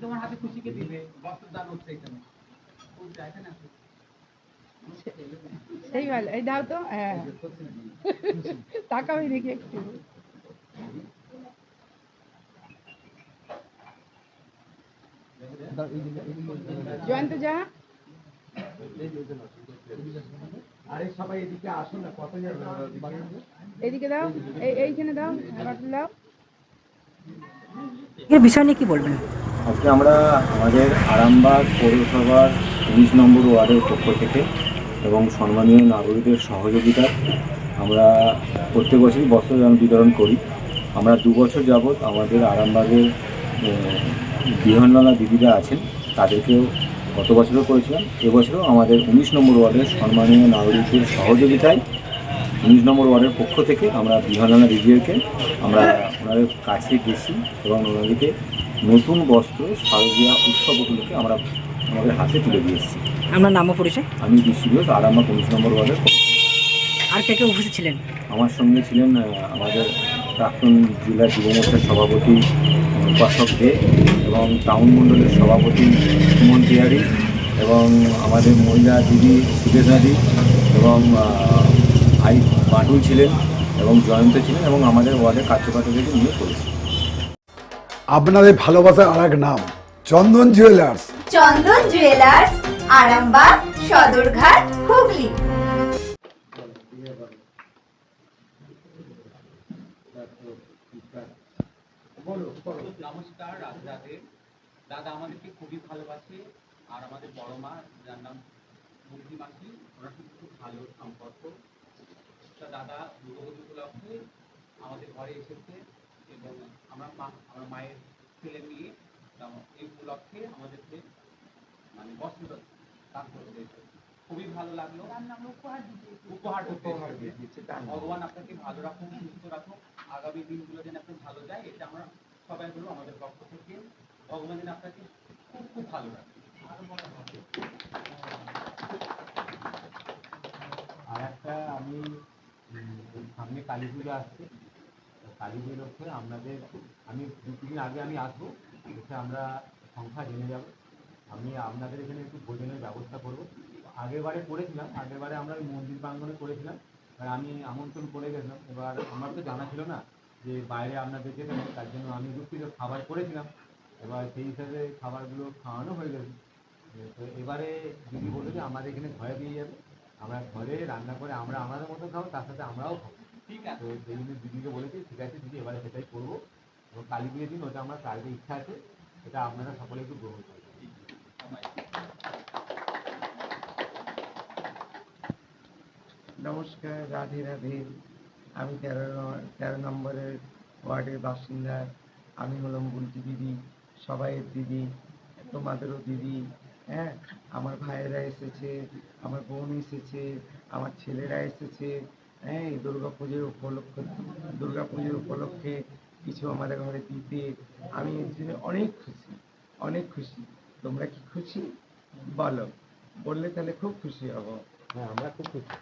তোমার হাতে খুশিকে দিবে বস্ত্র দান হচ্ছে এখানে এখানে আসো। সেই ভালো এই দাও তো হ্যাঁ তাকাবি দেখি একটু জয়ন্ত যা। আরে সবাই এদিকে আসো না কত এদিকে দাও এই এইখানে দাও দাও। এর বিষয় নিয়ে কি বলবেন? আজকে আমরা আমাদের আরামবাগ পৌরসভার উনিশ নম্বর ওয়ার্ডের পক্ষ থেকে এবং সম্মানীয় নাগরিকদের সহযোগিতা আমরা প্রত্যেক বছরই বস্ত্রদান বিতরণ করি। আমরা দু বছর যাবৎ আমাদের আরামবাগের বিহনলা দিদিরা আছেন তাদেরকেও গত বছরও করেছিলাম এবছরও আমাদের উনিশ নম্বর ওয়ার্ডের সম্মানীয় নাগরিকদের সহযোগিতায় উনিশ নম্বর ওয়ার্ডের পক্ষ থেকে আমরা বিহানানা দিদিদেরকে আমরা ওনাদের কাছে গেছি এবং ওনাদেরকে নতুন বস্ত্র শারদীয়া উৎসব উপলক্ষে আমরা আমাদের হাতে তুলে দিয়ে এসেছি। আপনার নামও পরিচয়? আমি বিশ্ব আর আমার উনিশ নম্বর ওয়ার্ডের। আর কে কে উপস্থিত ছিলেন? আমার সঙ্গে ছিলেন আমাদের প্রাক্তন জেলা যুব মোর্চার সভাপতি উপাসক দে এবং টাউন মণ্ডলের সভাপতি সুমন তিহারি এবং আমাদের মহিলা দিদি সুদেশনা দি এবং আই বাটুল ছিলেন এবং জয়ন্ত ছিলেন এবং আমাদের ওয়ার্ডের কার্যকর্তাদেরকে নিয়ে করেছি। আপনাদের ভালোবাসার আর এক নাম চন্দন জুয়েলার্স। চন্দন জুয়েলার্স আরামবাগ সদরঘাট হুগলি। নমস্কার, রাধে দাদা আমাদেরকে খুবই ভালোবাসে, আর আমাদের বড় মা, যার নাম মুক্তি মাসি, ওনার সাথে খুব ভালো সম্পর্ক। তা দাদা দুর্গাপুজো উপলক্ষে আমাদের ঘরে এসেছে, এবং আমরা মা, আমার মায়ের ছেলে মেয়ে এই উপলক্ষে আমাদেরকে মানে বস্ত্র দান করতে এসেছে। খুবই ভালো লাগল। উপহার উপহার দিয়েছে ভগবান আপনাকে ভালো রাখুন সুস্থ রাখুন। আগামী দিনগুলো যেন আপনি ভালো যায় এটা আমরা সবাই বলব আমাদের পক্ষ থেকে। ভগবান যেন আপনাকে খুব খুব ভালো রাখে। আর একটা আমি সামনে কালী পুজো আসছে। কালী পুজো লক্ষ্যে আপনাদের আমি দু তিন আগে আমি আসব এসে আমরা সংখ্যা জেনে যাব। আমি আপনাদের এখানে একটু ভোজনের ব্যবস্থা করব। আগের বারে করেছিলাম আগের বারে আমরা ওই মন্দির প্রাঙ্গণে করেছিলাম। এবার আমি আমন্ত্রণ করে গেছিলাম। এবার আমার তো জানা ছিল না যে বাইরে আপনাদেরকে দেবো তার জন্য আমি দুঃখিত খাবার করেছিলাম। এবার সেই হিসাবে খাবারগুলো খাওয়ানো হয়ে গেছে। তো এবারে দিদি বলল যে আমাদের এখানে ঘরে দিয়ে যাবে। আমরা ঘরে রান্না করে আমরা আমাদের মতো খাব তার সাথে আমরাও খাব। ঠিক আছে। তো সেই জন্য দিদিকে বলেছি ঠিক আছে দিদি এবারে সেটাই করব। এবং কালী পুজোর দিন ওটা আমার কালকে ইচ্ছা আছে এটা আপনারা সকলে একটু গ্রহণ করবেন। নমস্কার, রাধে রাধে। আমি তেরো তেরো নম্বরের ওয়ার্ডের বাসিন্দা। আমি হলাম বুলটি দিদি, সবাইয়ের দিদি, তোমাদেরও দিদি। হ্যাঁ আমার ভাইয়েরা এসেছে, আমার বোন এসেছে, আমার ছেলেরা এসেছে। হ্যাঁ এই দুর্গা পুজোর উপলক্ষে, দুর্গা পুজোর উপলক্ষে কিছু আমাদের ঘরে দিতে। আমি এর জন্য অনেক খুশি অনেক খুশি। তোমরা কি খুশি? বলো, বললে তাহলে খুব খুশি হব। হ্যাঁ আমরা খুব খুশি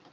কোনটা করেন